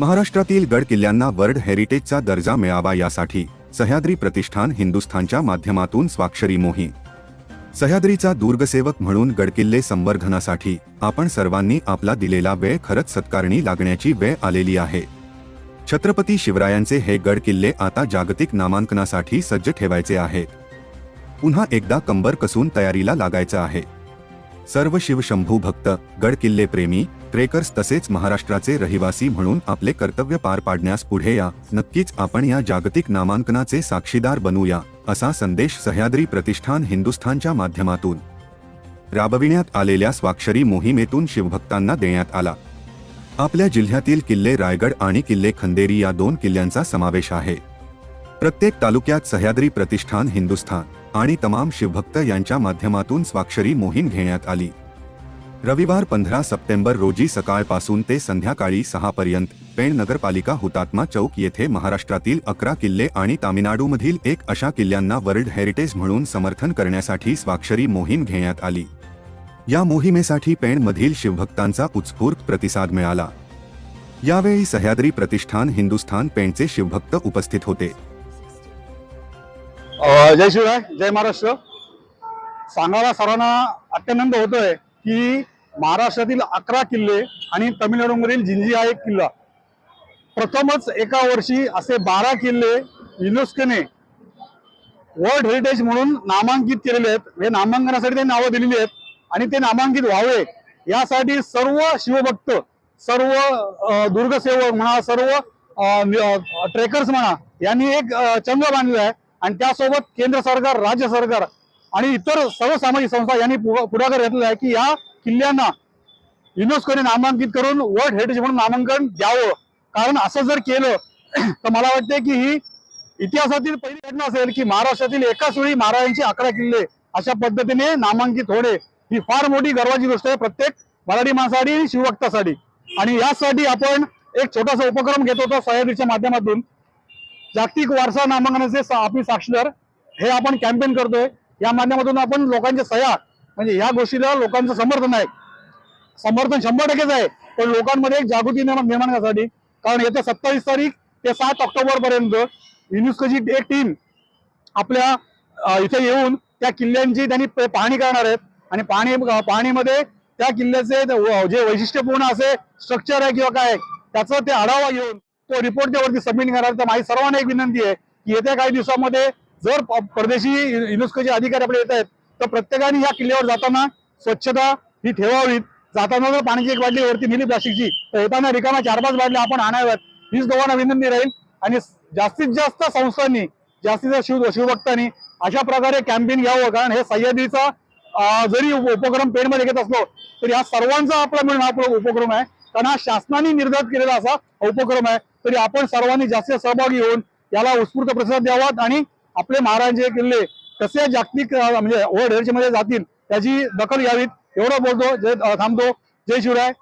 महाराष्ट्रातील गड किल्ल्यांना वर्ल्ड हेरिटेजचा दर्जा मिळावा यासाठी सह्याद्री प्रतिष्ठान हिंदुस्थानच्या माध्यमातून स्वाक्षरी मोहीम. सह्याद्रीचा दुर्गसेवक म्हणून गडकिल्ले संवर्धनासाठी आपण सर्वांनी आपला दिलेला वेळ खरंच सत्कारणी लागण्याची वेळ आलेली आहे. छत्रपती शिवरायांचे हे गड किल्ले आता जागतिक नामांकनासाठी सज्ज ठेवायचे आहेत. पुन्हा एकदा कंबर कसून तयारीला लागायचं आहे. सर्व शिवशंभू भक्त गड किल्ले प्रेमी ट्रेकर्स तसेच महाराष्ट्राचे रहिवासी म्हणून आपले कर्तव्य पार पाडण्यास पुढे या. नक्कीच आपण या जागतिक नामांकनाचे साक्षीदार बनूया असा संदेश सह्याद्री प्रतिष्ठान हिंदुस्थानच्या माध्यमातून. राबविण्यात आलेल्या स्वाक्षरी मोहिमेतून शिवभक्तांना देण्यात आला. आपल्या जिल्ह्यातील किल्ले रायगड आणि किल्ले खंदेरी या दोन किल्ल्यांचा समावेश आहे. प्रत्येक तालुक्यात सह्याद्री प्रतिष्ठान हिंदुस्थान आणि तमाम शिवभक्त यांच्या माध्यमातून स्वाक्षरी मोहीम घेण्यात आली. रविवार पंधरा सप्टेंबर रोजी सकाळपासून ते संध्याकाळी सहा पर्यंत पेण नगरपालिका हुतात्मा चौक येथे महाराष्ट्रातील अकरा किल्ले आणि तामिळनाडूमधील एक अशा किल्ल्यांना वर्ल्ड हेरिटेज म्हणून समर्थन करण्यासाठी स्वाक्षरी मोहीम घेण्यात आली. या मोहिमेसाठी पेणमधील शिवभक्तांचा उत्स्फूर्त प्रतिसाद मिळाला. यावेळी सह्याद्री प्रतिष्ठान हिंदुस्थान पेणचे शिवभक्त उपस्थित होते. जय शिवराय जय महाराष्ट्र. सांगायला सर्वांना अत्यानंद होतोय की महाराष्ट्रातील अकरा किल्ले आणि तमिळनाडूमधील जिंजी हा एक किल्ला. प्रथमच एका वर्षी असे बारा किल्ले युनेस्कोने वर्ल्ड हेरिटेज म्हणून नामांकित केलेले आहेत. हे नामांकनासाठी ते नावं दिलेली आहेत आणि ते नामांकित व्हावे. यासाठी सर्व शिवभक्त सर्व दुर्गसेवक म्हणा सर्व ट्रेकर्स म्हणा यांनी एक चंग बांधलेला आहे आणि त्यासोबत केंद्र सरकार राज्य सरकार आणि इतर सर्व सामाजिक संस्था यांनी पु- पुढाकार घेतलेला आहे की या किल्ल्यांना युनेस्कोने नामांकित करून वर्ल्ड हेरिटेज म्हणून नामांकन द्यावं. कारण असं जर केलं तर मला वाटते की ही इतिहासातील पहिली घटना असेल की महाराष्ट्रातील एकाच वेळी महाराजांचे अकरा किल्ले अशा पद्धतीने नामांकित होणे ही फार मोठी गर्वाची गोष्ट आहे. प्रत्येक मराठी माणसासाठी आणि शिवभक्तासाठी. आणि यासाठी आपण एक छोटासा उपक्रम घेत होतो सह्याद्रीच्या माध्यमातून. जागतिक वारसा नामांकनाचे सा- आपली साक्षीदार हे आपण कॅम्पेन करतोय. या माध्यमातून आपण लोकांच्या सह्या म्हणजे या गोष्टीला लोकांचं समर्थन आहे. समर्थन शंभर टक्केच आहे. पण लोकांमध्ये एक जागृती निर्माण निर्माण करण्यासाठी कारण येत्या सत्तावीस तारीख ते सात ऑक्टोबर पर्यंत युनेस्कोची एक टीम आपल्या इथे येऊन त्या किल्ल्यांची त्यांनी पाहणी करणार आहेत. आणि पाहणी पाहणीमध्ये त्या किल्ल्याचे जे वैशिष्ट्यपूर्ण असे स्ट्रक्चर आहे किंवा काय आहे, त्याचं ते आढावा घेऊन तो रिपोर्ट त्यावरती सबमिट करणार तर माझी सर्वांना एक विनंती आहे की येत्या काही दिवसामध्ये जर परदेशी युनेस्कोचे अधिकारी आपले येत आहेत तर प्रत्येकाने या किल्ल्यावर जाताना स्वच्छता ही ठेवावी. जाताना जर पाण्याची एक बाटली वरती नेली प्लास्टिकची तर येताना रिकामा चार पाच बाटल्या आपण आणाव्यात. हीच दोघांना विनंती राहील. आणि जास्तीत जास्त संस्थांनी जास्तीत जास्त शिव शिवभक्तांनी अशा प्रकारे कॅम्पेन घ्यावं. कारण हे सह्याद्रीचा जरी उपक्रम पेडमध्ये घेत असलो तरी हा सर्वांचा आपला मिळून हा उपक्रम आहे. कारण हा शासनाने निर्धारित केलेला असा उपक्रम आहे. तरी आपण सर्वांनी जास्त सहभागी होऊन याला उत्स्फूर्त प्रतिसाद द्यावा आणि आपले महाराजांचे किल्ले कसे जागतिक म्हणजे वर्ल्ड हेरिटेजमध्ये जातील त्याची दखल घ्यावीत एवढं बोलतो. जय थांबतो. जय शिवराय.